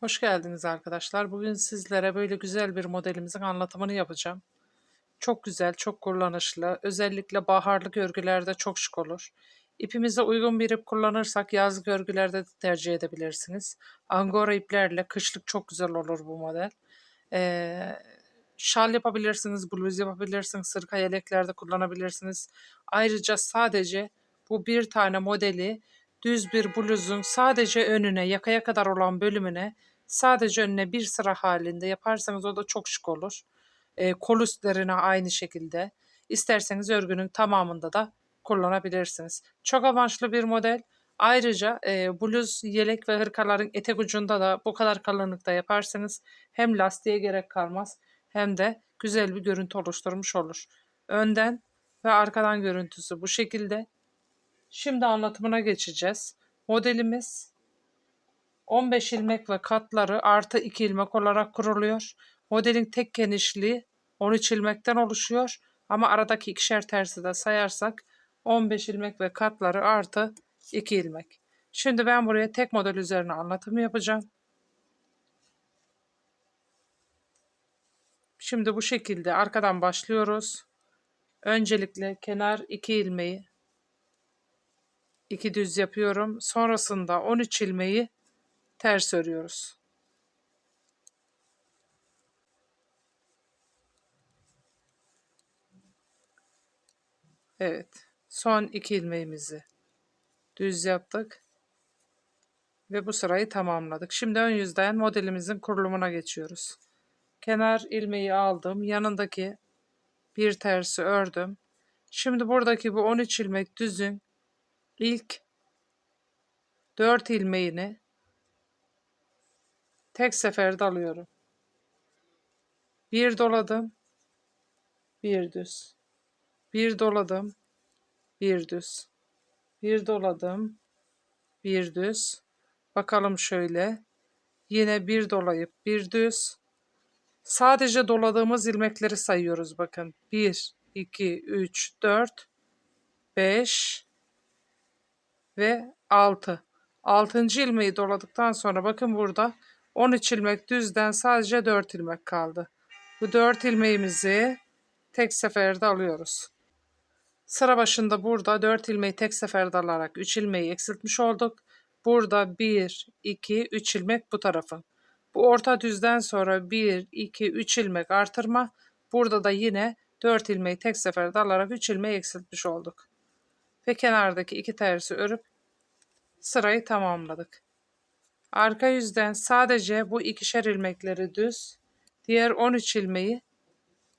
Hoş geldiniz arkadaşlar. Bugün sizlere böyle güzel bir modelimizin anlatımını yapacağım. Çok güzel, çok kullanışlı. Özellikle baharlık örgülerde çok şık olur. İpimize uygun bir ip kullanırsak yazlık örgülerde de tercih edebilirsiniz. Angora iplerle kışlık çok güzel olur bu model. Ee, şal yapabilirsiniz, bluz yapabilirsiniz, sırka yeleklerde kullanabilirsiniz. Ayrıca sadece bu bir tane modeli düz bir bluzun sadece önüne, yakaya kadar olan bölümüne sadece önüne bir sıra halinde yaparsanız o da çok şık olur. E, kol üstlerine aynı şekilde. İsterseniz örgünün tamamında da kullanabilirsiniz. Çok amaçlı bir model. Ayrıca e, bluz, yelek ve hırkaların etek ucunda da bu kadar kalınlıkta yaparsanız hem lastiğe gerek kalmaz hem de güzel bir görüntü oluşturmuş olur. Önden ve arkadan görüntüsü bu şekilde. Şimdi anlatımına geçeceğiz. Modelimiz 15 ilmek ve katları artı 2 ilmek olarak kuruluyor. Modelin tek genişliği 13 ilmekten oluşuyor. Ama aradaki ikişer tersi de sayarsak 15 ilmek ve katları artı 2 ilmek. Şimdi ben buraya tek model üzerine anlatım yapacağım. Şimdi bu şekilde arkadan başlıyoruz. Öncelikle kenar 2 ilmeği 2 düz yapıyorum. Sonrasında 13 ilmeği ters örüyoruz. Evet. Son iki ilmeğimizi düz yaptık. Ve bu sırayı tamamladık. Şimdi ön yüzden modelimizin kurulumuna geçiyoruz. Kenar ilmeği aldım. Yanındaki bir tersi ördüm. Şimdi buradaki bu 13 ilmek düzün ilk 4 ilmeğini tek seferde alıyorum. Bir doladım, bir düz. Bir doladım, bir düz. Bir doladım, bir düz. Bakalım şöyle. Yine bir dolayıp bir düz. Sadece doladığımız ilmekleri sayıyoruz bakın. 1, 2, 3, 4, 5 ve 6. 6. ilmeği doladıktan sonra bakın burada 13 ilmek düzden sadece 4 ilmek kaldı. Bu 4 ilmeğimizi tek seferde alıyoruz. Sıra başında burada 4 ilmeği tek seferde alarak 3 ilmeği eksiltmiş olduk. Burada 1, 2, 3 ilmek bu tarafın. Bu orta düzden sonra 1, 2, 3 ilmek artırma. Burada da yine 4 ilmeği tek seferde alarak 3 ilmeği eksiltmiş olduk. Ve kenardaki iki tersi örüp sırayı tamamladık. Arka yüzden sadece bu ikişer ilmekleri düz, diğer 13 ilmeği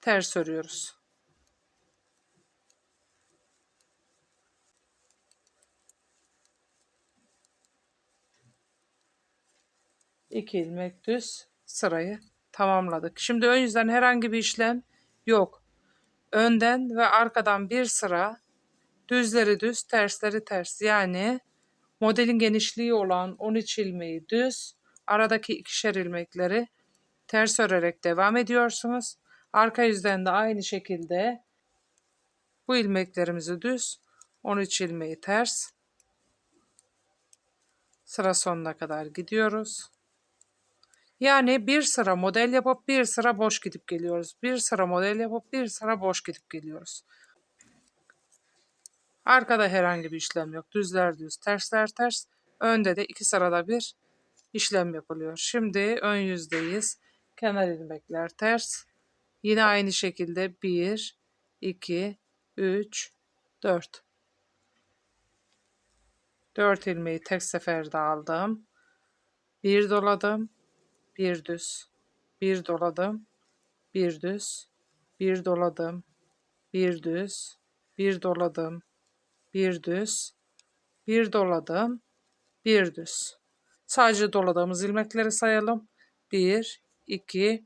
ters örüyoruz. İki ilmek düz sırayı tamamladık. Şimdi ön yüzden herhangi bir işlem yok. Önden ve arkadan bir sıra düzleri düz, tersleri ters. Yani Modelin genişliği olan 13 ilmeği düz, aradaki ikişer ilmekleri ters örerek devam ediyorsunuz. Arka yüzden de aynı şekilde bu ilmeklerimizi düz, 13 ilmeği ters. Sıra sonuna kadar gidiyoruz. Yani bir sıra model yapıp bir sıra boş gidip geliyoruz. Bir sıra model yapıp bir sıra boş gidip geliyoruz. Arkada herhangi bir işlem yok. Düzler düz, tersler ters. Önde de iki sırada bir işlem yapılıyor. Şimdi ön yüzdeyiz. Kenar ilmekler ters. Yine aynı şekilde 1, 2, 3, 4. 4 ilmeği tek seferde aldım. Bir doladım. Bir düz. Bir doladım. Bir düz. Bir doladım. Bir düz. Bir doladım bir düz, bir doladım, bir düz. Sadece doladığımız ilmekleri sayalım. 1, 2,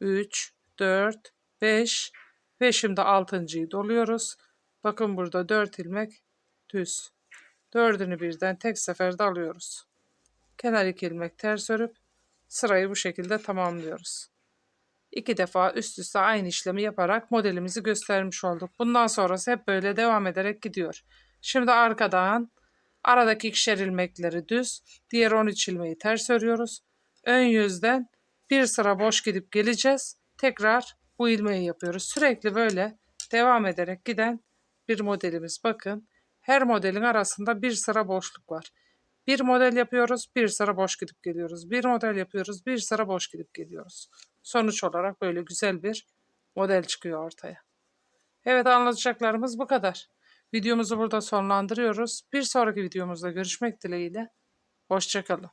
3, 4, 5 ve şimdi altıncıyı doluyoruz. Bakın burada 4 ilmek düz. Dördünü birden tek seferde alıyoruz. Kenar iki ilmek ters örüp sırayı bu şekilde tamamlıyoruz. İki defa üst üste aynı işlemi yaparak modelimizi göstermiş olduk. Bundan sonrası hep böyle devam ederek gidiyor. Şimdi arkadan aradaki ikişer ilmekleri düz, diğer 13 ilmeği ters örüyoruz. ön yüzden bir sıra boş gidip geleceğiz. Tekrar bu ilmeği yapıyoruz. Sürekli böyle devam ederek giden bir modelimiz. Bakın her modelin arasında bir sıra boşluk var. Bir model yapıyoruz, bir sıra boş gidip geliyoruz. Bir model yapıyoruz, bir sıra boş gidip geliyoruz. Sonuç olarak böyle güzel bir model çıkıyor ortaya. Evet anlatacaklarımız bu kadar. Videomuzu burada sonlandırıyoruz. Bir sonraki videomuzda görüşmek dileğiyle. Hoşçakalın.